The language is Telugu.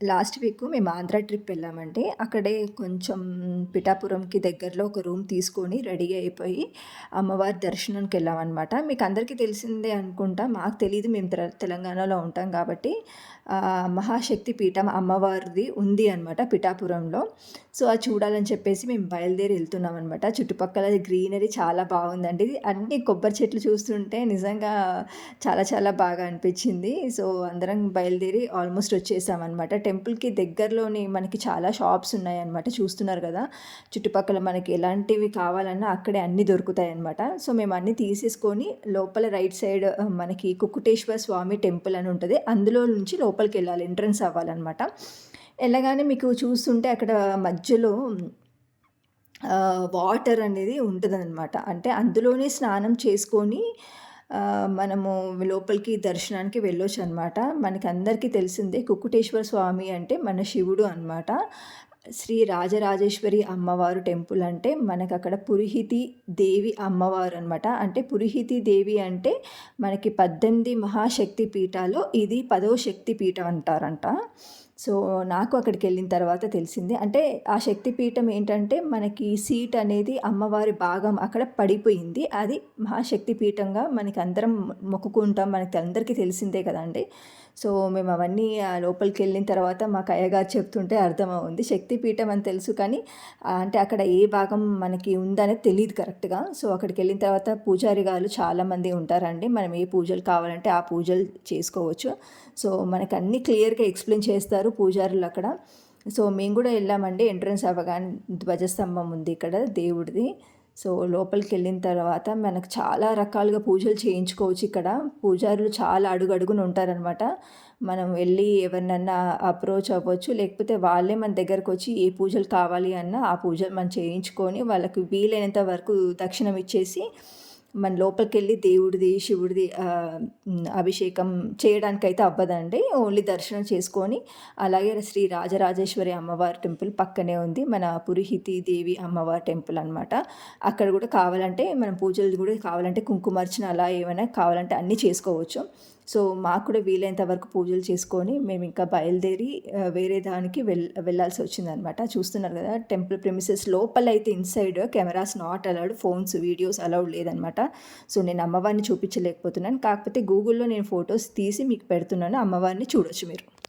లాస్ట్ వీక్ మేము ఆంధ్ర ట్రిప్ వెళ్ళామండి. అక్కడే కొంచెం పిఠాపురంకి దగ్గరలో ఒక రూమ్ తీసుకొని రెడీ అయిపోయి అమ్మవారి దర్శనానికి వెళ్ళామన్నమాట. మీకు అందరికీ తెలిసిందే అనుకుంటా మాకు తెలియదు మేము తెలంగాణలో ఉంటాం కాబట్టి మహాశక్తి పీఠం అమ్మవారిది ఉంది అనమాట పిఠాపురంలో. సో అది చూడాలని చెప్పేసి మేము బయలుదేరి వెళ్తున్నాం అనమాట చుట్టుపక్కల గ్రీనరీ చాలా బాగుందండి. అన్ని కొబ్బరి చెట్లు చూస్తుంటే నిజంగా చాలా చాలా బాగా అనిపించింది. సో అందరం బయలుదేరి ఆల్మోస్ట్ వచ్చేసామన్నమాట. టెంపుల్కి దగ్గరలోని మనకి చాలా షాప్స్ ఉన్నాయన్నమాట. చూస్తున్నారు కదా? చుట్టుపక్కల మనకి ఎలాంటివి కావాలన్నా అక్కడే అన్నీ దొరుకుతాయి అనమాట సో మేము అన్నీ తీసేసుకొని లోపల రైట్ సైడ్ మనకి కుక్కుటేశ్వర స్వామి టెంపుల్ అని ఉంటుంది. అందులో నుంచి లోపలికి వెళ్ళాలి ఎంట్రన్స్ అవ్వాలన్నమాట. వెళ్ళగానే మీకు చూస్తుంటే అక్కడ మధ్యలో వాటర్ అనేది ఉంటుందన్నమాట. అంటే అందులోనే స్నానం చేసుకొని మనము లోపలికి దర్శనానికి వెళ్ళొచ్చు అనమాట మనకి అందరికీ తెలిసిందే కుక్కుటేశ్వర స్వామి అంటే మన శివుడు అనమాట శ్రీ రాజరాజేశ్వరి అమ్మవారు టెంపుల్ అంటే మనకు అక్కడ పురిహితి దేవి అమ్మవారు అనమాట అంటే పురిహితి దేవి అంటే మనకి పద్దెనిమిది మహాశక్తి పీఠాలు ఇది పదో శక్తి పీఠం అంటారంట. సో నాకు అక్కడికి వెళ్ళిన తర్వాత తెలిసింది. అంటే ఆ శక్తిపీఠం ఏంటంటే మనకి సీట్ అనేది అమ్మవారి భాగం అక్కడ పడిపోయింది. అది మహాశక్తిపీఠంగా మనకి అందరం మొక్కుకుంటాం. మనకి అందరికీ తెలిసిందే కదండి. సో మేము అవన్నీ లోపలికి వెళ్ళిన తర్వాత మాకు అయ్యగారు చెప్తుంటే అర్థమవుంది. శక్తిపీఠం అని తెలుసు కానీ అంటే అక్కడ ఏ భాగం మనకి ఉందనేది తెలియదు కరెక్ట్గా. సో అక్కడికి వెళ్ళిన తర్వాత పూజారి గారు చాలామంది ఉంటారండి. మనం ఏ పూజలు కావాలంటే ఆ పూజలు చేసుకోవచ్చు. సో మనకు అన్నీ క్లియర్గా ఎక్స్ప్లెయిన్ చేస్తారు పూజారులు అక్కడ. సో మేము కూడా వెళ్ళామండి. ఎంట్రన్స్ అవ్వగానే ధ్వజస్తంభం ఉంది ఇక్కడ దేవుడిది. సో లోపలికి వెళ్ళిన తర్వాత మనకు చాలా రకాలుగా పూజలు చేయించుకోవచ్చు ఇక్కడ. పూజారులు చాలా అడుగడుగున ఉంటారనమాట మనం వెళ్ళి ఎవరినన్నా అప్రోచ్ అవ్వచ్చు లేకపోతే వాళ్ళే మన దగ్గరకు వచ్చి ఏ పూజలు కావాలి అన్నా ఆ పూజలు మనం చేయించుకొని వాళ్ళకి వీలైనంత వరకు దక్షిణం ఇచ్చేసి మన లోపలికి వెళ్ళి దేవుడిది శివుడిది అభిషేకం చేయడానికైతే అవ్వదండి. ఓన్లీ దర్శనం చేసుకొని అలాగే శ్రీ రాజరాజేశ్వరి అమ్మవారి టెంపుల్ పక్కనే ఉంది. మన పురిహితి దేవి అమ్మవారి టెంపుల్ అనమాట అక్కడ కూడా కావాలంటే మనం పూజలు కూడా కావాలంటే కుంకుమార్చన అలా ఏమైనా కావాలంటే అన్నీ చేసుకోవచ్చు. సో మాకు కూడా వీలైనంత వరకు పూజలు చేసుకొని మేము ఇంకా బయలుదేరి వేరే దానికి వెల్ వెళ్ళాల్సి వచ్చిందనమాట చూస్తున్నారు కదా టెంపుల్ ప్రిమిసెస్ లోపల అయితే inside cameras not allowed phones videos allowed లేదనమాట సో నేను అమ్మవారిని చూపించలేకపోతున్నాను. కాకపోతే గూగుల్లో నేను ఫొటోస్ తీసి మీకు పెడుతున్నాను. అమ్మవారిని చూడొచ్చు మీరు.